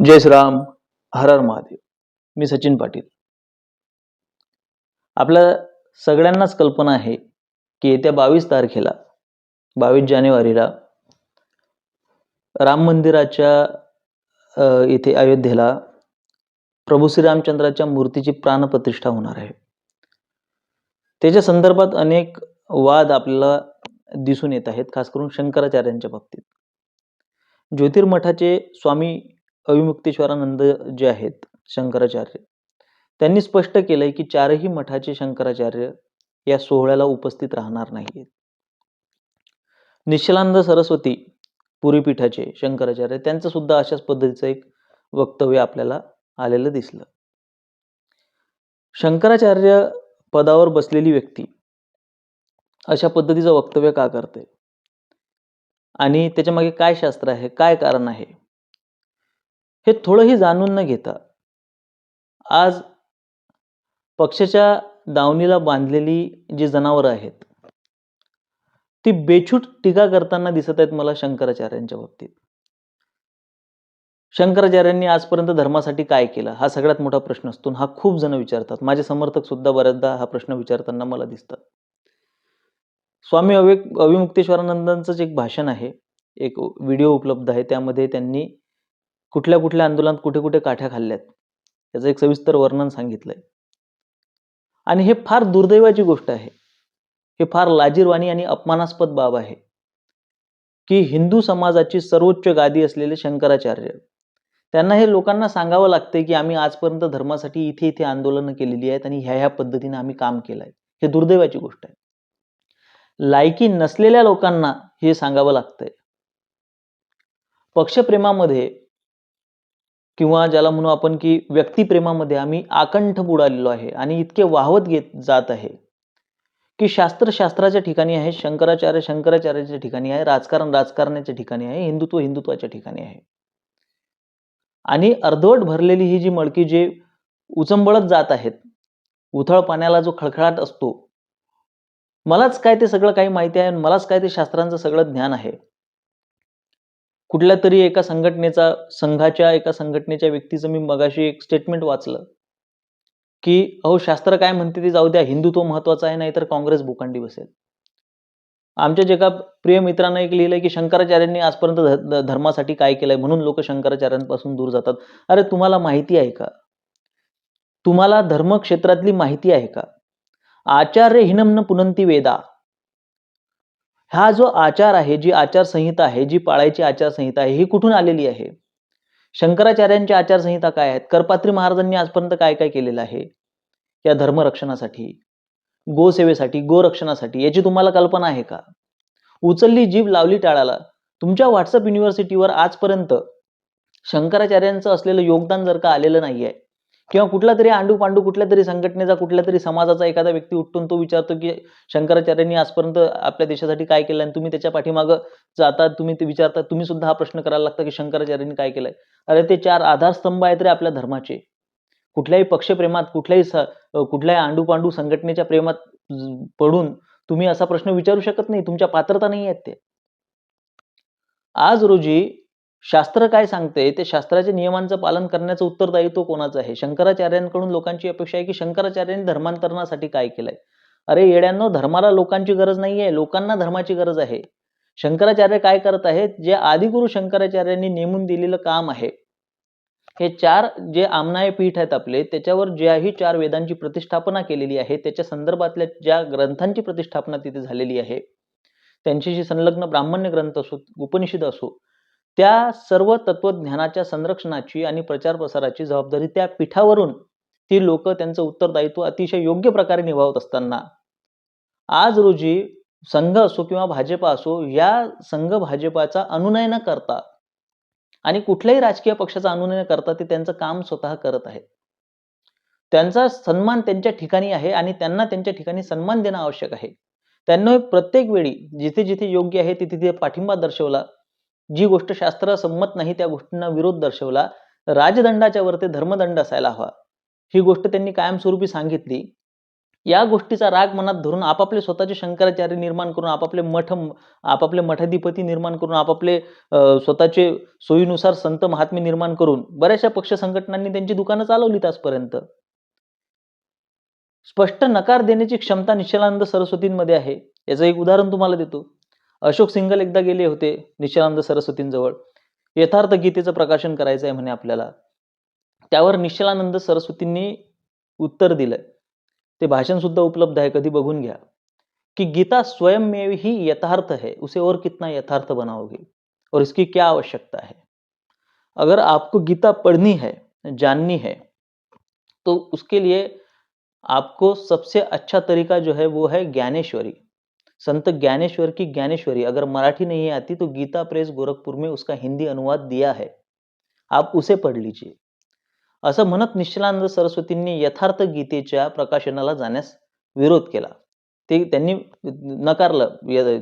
जय श्रीराम हर हर महादेव. मी सचिन पाटील. आपल्या सगळ्यांनाच कल्पना आहे की येत्या बावीस तारखेला बावीस जानेवारीला राम मंदिराच्या इथे अयोध्येला प्रभू श्रीरामचंद्राच्या मूर्तीची प्राणप्रतिष्ठा होणार आहे. त्याच्या संदर्भात अनेक वाद आपल्याला दिसून येत आहेत खास करून शंकराचार्यांच्या बाबतीत. ज्योतिर्मठाचे स्वामी अविमुक्तेश्वरानंद जे आहेत शंकराचार्य त्यांनी स्पष्ट केलंय की चारही मठाचे शंकराचार्य या सोहळ्याला उपस्थित राहणार नाहीत निश्चलानंद सरस्वती पुरीपीठाचे शंकराचार्य त्यांचं सुद्धा अशाच पद्धतीचं एक वक्तव्य आपल्याला आलेलं दिसलं. शंकराचार्य पदावर बसलेली व्यक्ती अशा पद्धतीचं वक्तव्य का करते? आणि त्याच्यामागे काय शास्त्र आहे? काय कारण आहे? हे थोडंही जाणून न घेता आज पक्षाच्या दावणीला बांधलेली जी जनावरं आहेत ती बेछूट टीका करताना दिसत आहेत मला शंकराचार्यांच्या बाबतीत. शंकराचार्यांनी आजपर्यंत धर्मासाठी काय केलं हा सगळ्यात मोठा प्रश्न असतो हा खूप जण विचारतात. माझे समर्थक सुद्धा बऱ्याचदा हा प्रश्न विचारताना मला दिसतात. स्वामी अवे अविमुक्तेश्वरानंदांचंच एक भाषण आहे. एक व्हिडिओ उपलब्ध आहे. त्यामध्ये त्यांनी कुठल्या कुठल्या आंदोलनात कुठे कुठे काठ्या खाल्ल्यात? त्याचं एक सविस्तर वर्णन सांगितलंय. आणि हे फार दुर्दैवाची गोष्ट आहे. हे फार लाजीरवाणी आणि अपमानास्पद बाब आहे. की हिंदू समाजाची सर्वोच्च गादी असलेले शंकराचार्य त्यांना हे लोकांना सांगावं लागतंय की आम्ही आजपर्यंत धर्मासाठी इथे इथे आंदोलनं केलेली आहेत आणि ह्या ह्या पद्धतीने आम्ही काम केलंय हे दुर्दैवाची गोष्ट आहे. लायकी नसलेल्या लोकांना हे सांगावं लागतंय. पक्षप्रेमामध्ये किंवा ज्याला म्हणू आपण की व्यक्तिप्रेमामध्ये आम्ही आकंठ बुडालेलो आहे आणि इतके वाहवत घेत जात आहे की शास्त्र शास्त्राच्या ठिकाणी आहे शंकराचार्य शंकराचार्याच्या ठिकाणी आहे राजकारण राजकारणाच्या ठिकाणी आहे हिंदुत्व हिंदुत्वाच्या ठिकाणी आहे. आणि अर्धवट भरलेली ही जी मळकी जे उचंबळत जात आहेत उथळ पाण्याला जो खळखळाट असतो मलाच काय ते सगळं काही माहिती आहे आणि मलाच काय ते शास्त्रांचं सगळं ज्ञान आहे. कुठल्या तरी एका संघटनेचा संघाच्या एका संघटनेच्या व्यक्तीचं मी मगाशी एक स्टेटमेंट वाचलं. की अहो शास्त्र काय म्हणते ते जाऊ द्या हिंदुत्व महत्वाचं आहे नाहीतर काँग्रेस भूखंडी बसेल. आमच्या जगा प्रिय मित्रांना एक लिहिलंय की शंकराचार्यांनी आजपर्यंत धर्मासाठी काय केलंय? म्हणून लोक शंकराचार्यांपासून दूर जातात. अरे तुम्हाला माहिती आहे का? तुम्हाला धर्मक्षेत्रातली माहिती आहे का? आचार्य हिनम्न पुनंती वेदा. हा जो आचार आहे जी आचारसंहिता आहे जी पाळायची आचारसंहिता आहे ही कुठून आलेली आहे? शंकराचार्यांची आचारसंहिता काय आहेत? करपात्री महाराजांनी आजपर्यंत काय काय केलेलं आहे? या धर्मरक्षणासाठी गोसेवेसाठी गोरक्षणासाठी याची तुम्हाला कल्पना आहे का? उचलली जीभ लावली टाळाला. तुमच्या व्हॉट्सअप युनिव्हर्सिटीवर आजपर्यंत शंकराचार्यांचं असलेलं योगदान जर का आलेलं नाहीये किंवा कुठला तरी आंडू पांडू कुठल्या तरी संघटनेचा कुठल्या तरी समाजाचा एखादा व्यक्ती उठून तो विचारतो की शंकराचार्यांनी आजपर्यंत आपल्या देशासाठी काय केलं आणि तुम्ही त्याच्या पाठीमागं जाता तुम्ही ते विचारता तुम्ही सुद्धा हा प्रश्न करायला लागता की शंकराचार्यांनी काय केलंय? अरे ते चार आधारस्तंभ आहेत रे आपल्या धर्माचे. कुठल्याही पक्षप्रेमात कुठल्याही स- कुठल्याही आंडू पांडू संघटनेच्या प्रेमात पडून तुम्ही असा प्रश्न विचारू शकत नाही. तुमच्या पात्रता नाही आहेत ते. आज रोजी शास्त्र काय सांगते ते शास्त्राच्या नियमांचं पालन करण्याचं उत्तरदायित्व कोणाचं आहे? शंकराचार्यांकडून लोकांची अपेक्षा आहे की शंकराचार्यांनी धर्मांतरणासाठी काय केलंय? अरे येड्यांनो धर्माला लोकांची गरज नाहीये लोकांना धर्माची गरज आहे. शंकराचार्य काय करत आहेत? जे आदिगुरु शंकराचार्यांनी नेमून दिलेलं काम आहे. हे चार जे आमनाय पीठ आहेत आपले त्याच्यावर ज्याही चार वेदांची प्रतिष्ठापना केलेली आहे त्याच्या संदर्भातल्या ज्या ग्रंथांची प्रतिष्ठापना तिथे झालेली आहे त्यांच्याशी संलग्न ब्राह्मण्य ग्रंथ असो उपनिषद असो त्या सर्व तत्वज्ञानाच्या संरक्षणाची आणि प्रचार प्रसाराची जबाबदारी त्या पीठावरून ती लोक त्यांचं उत्तरदायित्व अतिशय योग्य प्रकारे निभावत असताना. आज रोजी संघ असो किंवा भाजपा असो या संघ भाजपाचा अनुनय न करता आणि कुठल्याही राजकीय पक्षाचा अनुनय न करता ते त्यांचं काम स्वतः करत आहेत. त्यांचा सन्मान त्यांच्या ठिकाणी आहे आणि त्यांना त्यांच्या ठिकाणी सन्मान देणं आवश्यक आहे. त्यांना प्रत्येक वेळी जिथे जिथे योग्य आहे तिथे तिथे पाठिंबा दर्शवला. जी गोष्ट शास्त्र संमत नाही त्या गोष्टींना विरोध दर्शवला राजदंडाच्या वरती धर्मदंड असायला हवा. ही गोष्ट त्यांनी कायमस्वरूपी सांगितली. या गोष्टीचा राग मनात धरून आपापले स्वतःचे शंकराचार्य निर्माण करून आपापले मठ आपापले मठाधिपती निर्माण करून आपापले स्वतःचे सोयीनुसार संत महात्मे निर्माण करून बऱ्याचशा पक्ष संघटनांनी त्यांची दुकानं चालवलीत आजपर्यंत. स्पष्ट नकार देण्याची क्षमता निश्चलानंद सरस्वतींमध्ये आहे. याचं एक उदाहरण तुम्हाला देतो. अशोक सिंगल एकदा गेले होते निश्चलानंद सरस्वतींजवळ. यथार्थ गीतेचं प्रकाशन करायचं आहे म्हणे आपल्याला. त्यावर निश्चलानंद सरस्वतींनी उत्तर दिलंय. ते भाषण सुद्धा उपलब्ध आहे कधी बघून घ्या. कि गीता स्वयंमेव ही यथार्थ है उसे और कितना यथार्थ बनाओगे और इसकी क्या आवश्यकता है? अगर आपको गीता पढ़नी है जाननी है तो उसके लिए आपको सबसे अच्छा तरीका जो है वो है ज्ञानेश्वरी। संत ज्ञानेश्वर की ज्ञानेश्वरी अगर मराठी नहीं आती तो गीता प्रेस गोरखपुर में उसका हिंदी अनुवाद दिया है। आप उसे पढ़ लीजिए। असं म्हणत निश्चलानंद सरस्वतींनी यथार्थ गीतेच्या प्रकाशनाला जाण्यास विरोध केला. ते त्यांनी नकारलं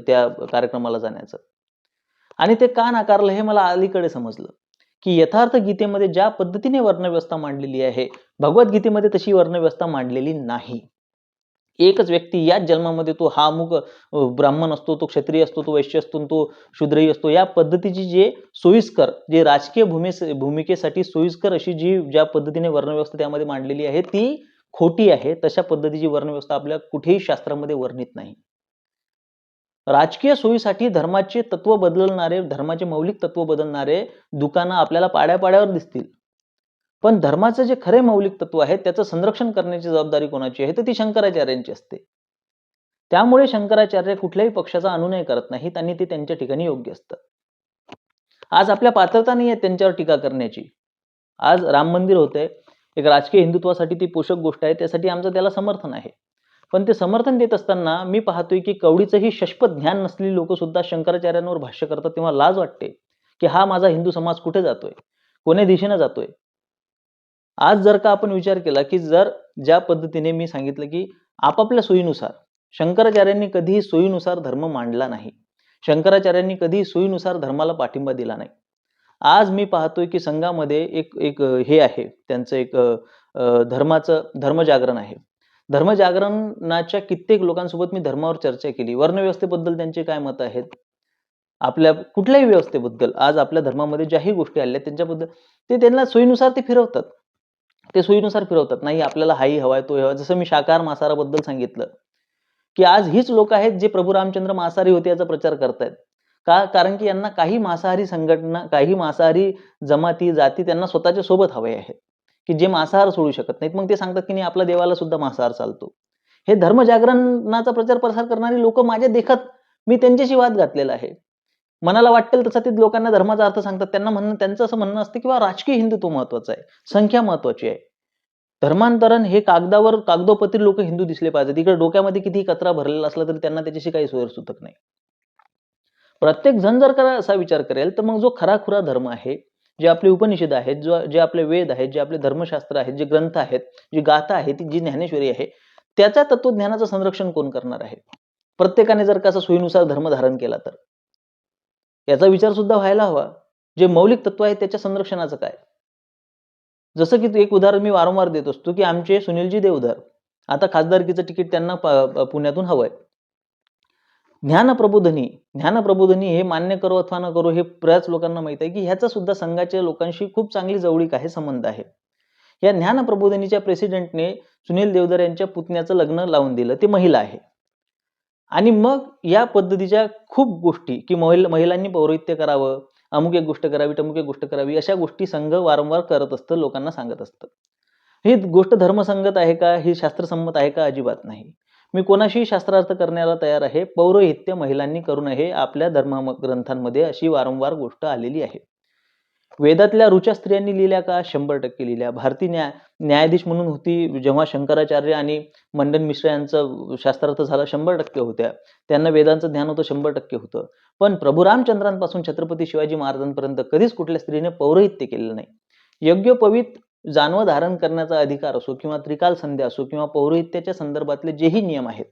त्या कार्यक्रमाला जाण्याचं. आणि ते का नाकारलं हे मला अलीकडे समजलं. की यथार्थ गीतेमध्ये ज्या पद्धतीने वर्णव्यवस्था मांडलेली आहे भगवद्गीतेमध्ये तशी वर्णव्यवस्था मांडलेली नाही. एकच व्यक्ती याच जन्मामध्ये तो हा अमुक ब्राह्मण असतो तो क्षत्रिय असतो तो वैश्य असतो तो शूद्रही असतो. या पद्धतीची जे सोयीस्कर जे राजकीय भूमी भूमिकेसाठी सोयीस्कर अशी जी ज्या पद्धतीने वर्णव्यवस्था त्यामध्ये मांडलेली आहे ती खोटी आहे. तशा पद्धतीची वर्णव्यवस्था आपल्या कुठेही शास्त्रामध्ये वर्णित नाही. राजकीय सोयीसाठी धर्माचे तत्व बदलणारे धर्माचे मौलिक तत्व बदलणारे दुकानं आपल्याला पाड्यापाड्यावर दिसतील. पण धर्माचं जे खरे मौलिक तत्व आहे त्याचं संरक्षण करण्याची जबाबदारी कोणाची आहे तर ती शंकराचार्यांची असते. त्यामुळे शंकराचार्य कुठल्याही पक्षाचा अनुनय करत नाहीत आणि ते त्यांच्या ठिकाणी योग्य असतं आज आपल्या पात्रता नाही आहे त्यांच्यावर टीका करण्याची. आज राम मंदिर होतंय एक राजकीय हिंदुत्वासाठी ती पोषक गोष्ट आहे त्यासाठी आमचं त्याला समर्थन आहे. पण ते समर्थन देत असताना मी पाहतोय की कवडीचंही शश्वत ज्ञान नसलेली लोक सुद्धा शंकराचार्यांवर भाष्य करतात तेव्हा लाज वाटते की हा माझा हिंदू समाज कुठे जातोय? कोण्या दिशेने जातोय? आज जर का आपण विचार केला की जर ज्या पद्धतीने मी सांगितलं की आपापल्या सोयीनुसार शंकराचार्यांनी कधीही सोयीनुसार धर्म मांडला नाही. शंकराचार्यांनी कधीही सोयीनुसार धर्माला पाठिंबा दिला नाही. आज मी पाहतोय की संघामध्ये एक एक हे आहे त्यांचं एक धर्माचं धर्मजागरण आहे. धर्मजागरणाच्या कित्येक लोकांसोबत मी धर्मावर चर्चा केली. वर्णव्यवस्थेबद्दल त्यांचे काय मत आहेत? आपल्या कुठल्याही व्यवस्थेबद्दल. आज आपल्या धर्मामध्ये ज्याही गोष्टी आल्या त्यांच्याबद्दल ते त्यांना सोयीनुसार ते फिरवतात. ते सोयीनुसार फिरवतात. नाही आपल्याला हाही हवाय तो हवाय जसं मी शाकाहार मांसाहाराबद्दल सांगितलं की आज हीच लोक आहेत जे प्रभू रामचंद्र मांसाहारी होते याचा प्रचार करतायत. का कारण की यांना काही मांसाहारी संघटना काही मांसाहारी जमाती जाती त्यांना स्वतःच्या सोबत हवे आहेत. की जे मांसाहार सोडू शकत नाहीत. मग ते सांगतात की नाही आपल्या देवाला सुद्धा मांसाहार चालतो. हे धर्मजागरणाचा प्रचार प्रसार करणारी लोक माझ्या देखत मी त्यांच्याशी वाद घातलेला आहे. मनाला वाटेल तसा ते लोकांना धर्माचा अर्थ सांगतात. त्यांना म्हणणं त्यांचं असं म्हणणं असतं किंवा राजकीय हिंदुत्व महत्वाचं आहे. संख्या महत्वाची आहे. धर्मांतरण हे कागदावर कागदोपत्री लोक हिंदू दिसले पाहिजेत. इकडे डोक्यामध्ये किती कचरा भरलेला असला तरी त्यांना त्याच्याशी काही सोयर सुतक नाही. प्रत्येक जण जर का असा विचार करेल तर मग जो खरा खुरा धर्म आहे जे आपले उपनिषद आहेत जो जे आपले वेद आहेत जे आपले धर्मशास्त्र आहेत जे ग्रंथ आहेत जी गाथा आहे ती जी ज्ञानेश्वरी आहे त्याच्या तत्वज्ञानाचं संरक्षण कोण करणार आहे? प्रत्येकाने जर का असा सोयीनुसार धर्म धारण केला तर. याचा विचार सुद्धा व्हायला हवा. जे मौलिक तत्व आहे त्याच्या संरक्षणाचं काय? जसं की एक उदाहरण मी वारंवार देत असतो की आमचे सुनीलजी देवधर आता खासदारकीचं तिकीट त्यांना प- प- पुण्यातून हवंय. ज्ञानप्रबोधनी ज्ञानप्रबोधनी हे मान्य करो अथवा न करो हे बऱ्याच लोकांना माहीत आहे की ह्याचा सुद्धा संघाच्या लोकांशी खूप चांगली जवळीक आहे संबंध आहे. या ज्ञानप्रबोधनीच्या प्रेसिडेंटने सुनील देवधर यांच्या पुतण्याचं लग्न लावून दिलं. ते महिला आहे. आणि मग या पद्धतीच्या खूप गोष्टी की महिला महिलांनी पौरोहित्य करावं अमुक एक गोष्ट करावी टमुक एक गोष्ट करावी अशा गोष्टी संघ वारंवार करत असतं लोकांना सांगत असतं. ही गोष्ट धर्मसंगत आहे का? ही शास्त्रसंमत आहे का? अजिबात नाही. मी कोणाशीही शास्त्रार्थ करण्याला तयार आहे? पौरोहित्य महिलांनी करू नये आपल्या धर्म ग्रंथांमध्ये अशी वारंवार गोष्ट आलेली आहे. वेदातल्या रुचा स्त्रियांनी लिहिल्या का? शंभर टक्के लिहिल्या. भारती न्याय न्यायाधीश म्हणून होती जेव्हा शंकराचार्य आणि मंडन मिश्र यांचं शास्त्रार्थ झालं शंभर टक्के होत्या. त्यांना वेदांचं ज्ञान होतं शंभर टक्के होतं. पण प्रभू रामचंद्रांपासून छत्रपती शिवाजी महाराजांपर्यंत कधीच कुठल्या स्त्रीने पौरोहित्य केलेलं नाही. यज्ञोपवीत जानवं धारण करण्याचा अधिकार असो किंवा त्रिकाल संध्या असो किंवा पौरोहित्याच्या संदर्भातले जेही नियम आहेत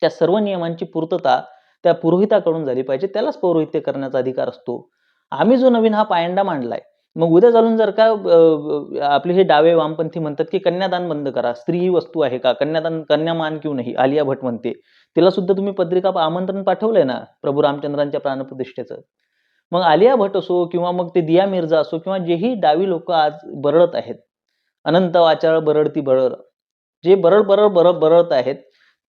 त्या सर्व नियमांची पूर्तता त्या पुरोहिताकडून झाली पाहिजे. त्यालाच पौरोहित्य करण्याचा अधिकार असतो. आम्ही जो नवीन हा पायंडा मांडलाय मग उद्या चालून जर का आपले हे डावे वामपंथी म्हणतात की कन्यादान बंद करा स्त्री ही वस्तू आहे का? कन्यादान कन्यामान क्यू नाही? आलिया भट म्हणते. तिला सुद्धा तुम्ही पत्रिका आमंत्रण पाठवलंय ना प्रभू रामचंद्रांच्या प्राणप्रतिष्ठेचं? मग आलिया भट असो किंवा मग ते दिया मिर्झा असो किंवा जेही डावी लोक आज बरळत आहेत अनंत वाचाळ बरडती बरळ जे बरळ बरळ बरळ बरळत आहेत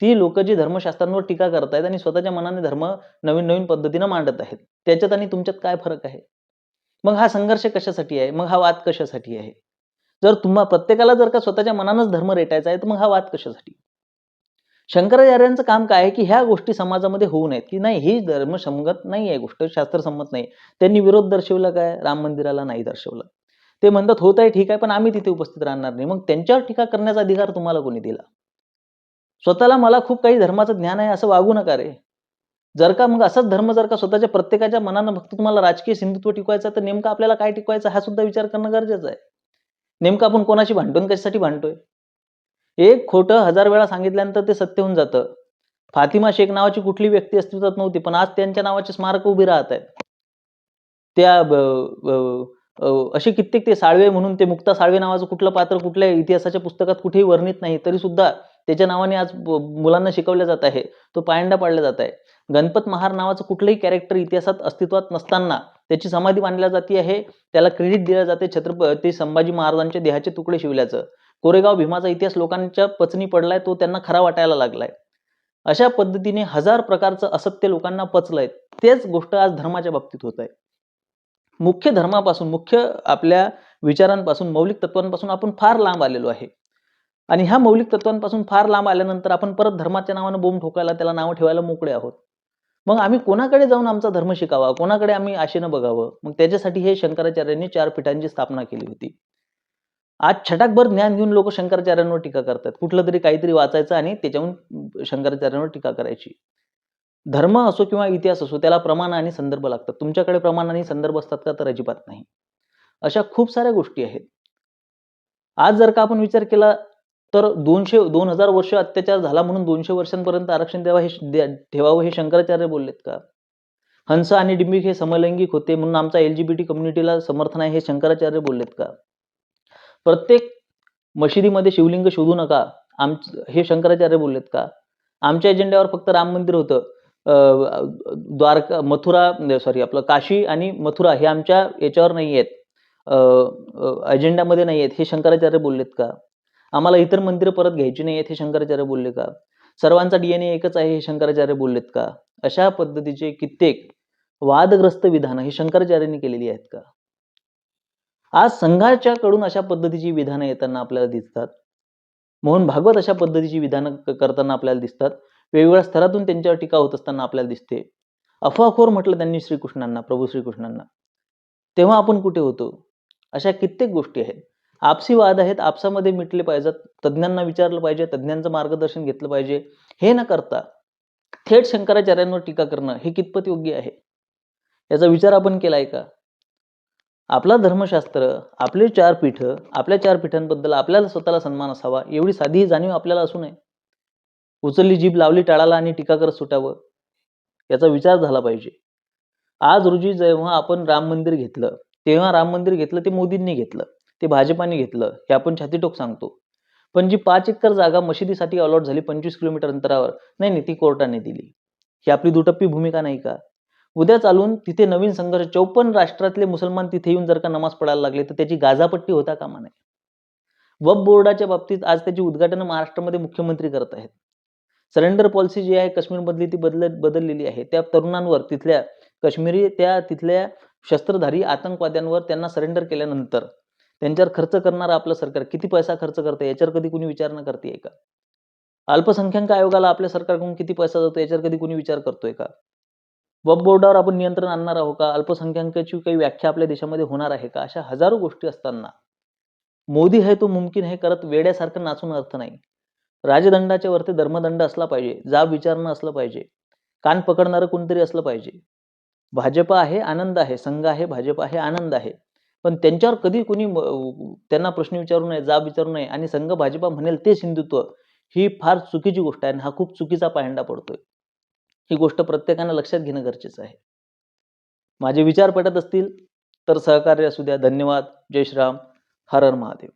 ती लोक जी धर्मशास्त्रांवर टीका करतायत आणि स्वतःच्या मनाने धर्म नवीन नवीन पद्धतीनं मांडत आहेत त्याच्यात आणि तुमच्यात काय फरक आहे? मग हा संघर्ष कशासाठी आहे? मग हा वाद कशासाठी आहे? जर तुम्हा प्रत्येकाला जर का स्वतःच्या मनानंच धर्म रेटायचा आहे तर मग हा वाद कशासाठी? शंकराचार्यांचं काम काय आहे की ह्या गोष्टी समाजामध्ये होऊ नयेत की नाही ही धर्मसंगत नाही आहे गोष्ट शास्त्रसंमत नाही. त्यांनी विरोध दर्शवला काय? राम मंदिराला नाही दर्शवलं. ते म्हणतात होत आहे ठीक आहे पण आम्ही तिथे उपस्थित राहणार नाही. मग त्यांच्यावर टीका करण्याचा अधिकार तुम्हाला कोणी दिला? स्वतःला मला खूप काही धर्माचं ज्ञान आहे असं वागू नका रे. जर का मग असाच धर्म जर का स्वतःच्या प्रत्येकाच्या मनानं फक्त तुम्हाला राजकीय सिंधुत्व टिकवायचं तर नेमकं आपल्याला काय टिकवायचं हा सुद्धा विचार करणं गरजेचं आहे. नेमकं आपण कोणाशी भांडून कशासाठी भांडतोय? एक खोटं हजार वेळा सांगितल्यानंतर ते सत्य होऊन जातं. फातिमा शेख नावाची कुठली व्यक्ती अस्तित्वात नव्हती पण आज त्यांच्या नावाचे स्मारक उभी राहत आहेत. त्या ब- असे कित्येक ते साळवे म्हणून ते मुक्ता साळवे नावाचं कुठलं पात्र कुठल्या इतिहासाच्या पुस्तकात कुठेही वर्णित नाही तरी सुद्धा त्याच्या नावाने आज मुलांना शिकवलं जात आहे. तो पायंडा पाडला जात आहे. गणपत महार नावाचं कुठलंही कॅरेक्टर इतिहासात अस्तित्वात नसताना त्याची समाधी बांधल्या जाते आहे. त्याला क्रेडिट दिलं जाते छत्रपती संभाजी महाराजांच्या देहाचे तुकडे शिवल्याचं. कोरेगाव भीमाचा इतिहास लोकांच्या पचनी पडलाय तो त्यांना खरा वाटायला लागलाय. अशा पद्धतीने हजार प्रकारचं असत्य लोकांना पचलंय. तेच गोष्ट आज धर्माच्या बाबतीत होत आहे. मुख्य धर्मापासून मुख्य आपल्या विचारांपासून मौलिक तत्वांपासून आपण फार लांब आलेलो आहे. आणि ह्या मौलिक तत्वांपासून फार लांब आल्यानंतर आपण परत धर्माच्या नावानं बोंब ठोकायला त्याला नावं ठेवायला मोकळे आहोत. मग आम्ही कोणाकडे जाऊन आमचा धर्म शिकावा? कोणाकडे आम्ही आशेनं बघावं? मग त्याच्यासाठी हे शंकराचार्यांनी चार पीठांची स्थापना केली होती. आज छटाकभर ज्ञान घेऊन लोक शंकराचार्यांवर टीका करतात. कुठलं तरी काहीतरी वाचायचं आणि त्याच्याहून शंकराचार्यांवर टीका करायची. धर्म असो किंवा इतिहास असो त्याला प्रमाण आणि संदर्भ लागतात. तुमच्याकडे प्रमाण आणि संदर्भ असतात का तर अजिबात नाही. अशा खूप साऱ्या गोष्टी आहेत. आज जर का आपण विचार केला तर दोनशे दोन हजार वर्ष अत्याचार झाला म्हणून दोनशे वर्षांपर्यंत आरक्षण द्यावा हे द्या- ठेवावं हे शंकराचार्य बोललेत का? हंस आणि डिंबिक हे समलैंगिक होते म्हणून आमचा एलजीबीटी कम्युनिटीला समर्थन आहे हे शंकराचार्य बोललेत का? प्रत्येक मशिदीमध्ये शिवलिंग शोधू नका आम हे शंकराचार्य बोललेत का? आमच्या एजेंड्यावर फक्त राम मंदिर होतं. द्वारका मथुरा सॉरी आपलं काशी आणि मथुरा हे आमच्या याच्यावर नाही आहेत अजेंडामध्ये नाही आहेत हे शंकराचार्य बोललेत का? आम्हाला इतर मंदिरं परत घ्यायची नाही आहेत हे शंकराचार्य बोलले का? सर्वांचा डीएनए एकच आहे हे शंकराचार्य बोललेत का? अशा पद्धतीचे कित्येक वादग्रस्त विधानं हे शंकराचार्यांनी केलेली आहेत का? आज संघाच्या कडून अशा पद्धतीची विधानं येताना आपल्याला दिसतात. मोहन भागवत अशा पद्धतीची विधानं करताना आपल्याला दिसतात. वेगवेगळ्या स्तरातून त्यांच्यावर टीका होत असताना आपल्याला दिसते. अफवाखोर म्हटलं त्यांनी श्रीकृष्णांना प्रभू श्रीकृष्णांना. तेव्हा आपण कुठे होतो? अशा कित्येक गोष्टी आहेत. आपसी वाद आहेत आपसामध्ये मिटले पाहिजेत तज्ज्ञांना विचारलं पाहिजे तज्ज्ञांचं मार्गदर्शन घेतलं पाहिजे हे न करता थेट शंकराचार्यांवर टीका करणं हे कितपत योग्य आहे? याचा विचार आपण केला आहे का? आपला धर्मशास्त्र आपले चार पीठ आपल्या चार पीठांबद्दल आपल्याला स्वतःला सन्मान असावा एवढी साधी जाणीव आपल्याला असू नये. उचलली जीभ लावली टाळाला आणि टीका करत सुटावं याचा विचार झाला पाहिजे. आज रोजी जेव्हा आपण राम मंदिर घेतलं तेव्हा राम मंदिर घेतलं ते मोदींनी घेतलं. ते भाजपाने घेतलं हे आपण छातीटोक सांगतो. पण जी पाच एकर जागा मशिदीसाठी अलॉट झाली पंचवीस किलोमीटर अंतरावर नाही नाही ती कोर्टाने दिली. ही आपली दुटप्पी भूमिका नाही का? उद्या चालून तिथे नवीन संघर्ष चौपन्न राष्ट्रातले मुसलमान तिथे येऊन जर का नमाज पडायला लागले तर त्याची गाजापट्टी होता कामा नये. वब बोर्डाच्या बाबतीत आज त्याची उद्घाटन महाराष्ट्रामध्ये मुख्यमंत्री करत आहेत. सरेंडर पॉलिसी जी आहे काश्मीरमधली ती बदल बदललेली आहे. त्या तरुणांवर तिथल्या काश्मीरी त्या तिथल्या शस्त्रधारी आतंकवाद्यांवर त्यांना सरेंडर केल्यानंतर त्यांच्यावर खर्च करणारं आपलं सरकार किती पैसा खर्च करतं याच्यावर कधी कुणी विचार न करते का? अल्पसंख्याक आयोगाला आपल्या सरकारकडून किती पैसा जातो याच्यावर कधी कुणी विचार करतोय का? वब बोर्डावर आपण नियंत्रण आणणार आहोत का? अल्पसंख्याकाची काही व्याख्या आपल्या देशामध्ये होणार आहे का? अशा हजारो गोष्टी असताना. मोदी है तो मुमकिन हे करत वेड्यासारखं नाचून अर्थ नाही. राजदंडाच्या वरती धर्मदंड असला पाहिजे जाब विचारणं असलं पाहिजे कान पकडणारं कोणतरी असलं पाहिजे. भाजप आहे आनंद आहे संघ आहे भाजप आहे आनंद आहे. पण त्यांच्यावर कधी कोणी म- त्यांना प्रश्न विचारू नये जाब विचारू नये आणि संघ भाजपा म्हणेल ते हिंदुत्व ही फार चुकीची गोष्ट आहे आणि हा खूप चुकीचा पायंडा पडतोय. ही गोष्ट प्रत्येकानं लक्षात घेणं गरजेचं आहे. माझे विचार पटत असतील तर सहकार्य असू द्या. धन्यवाद. जय श्रीराम. हर हर महादेव.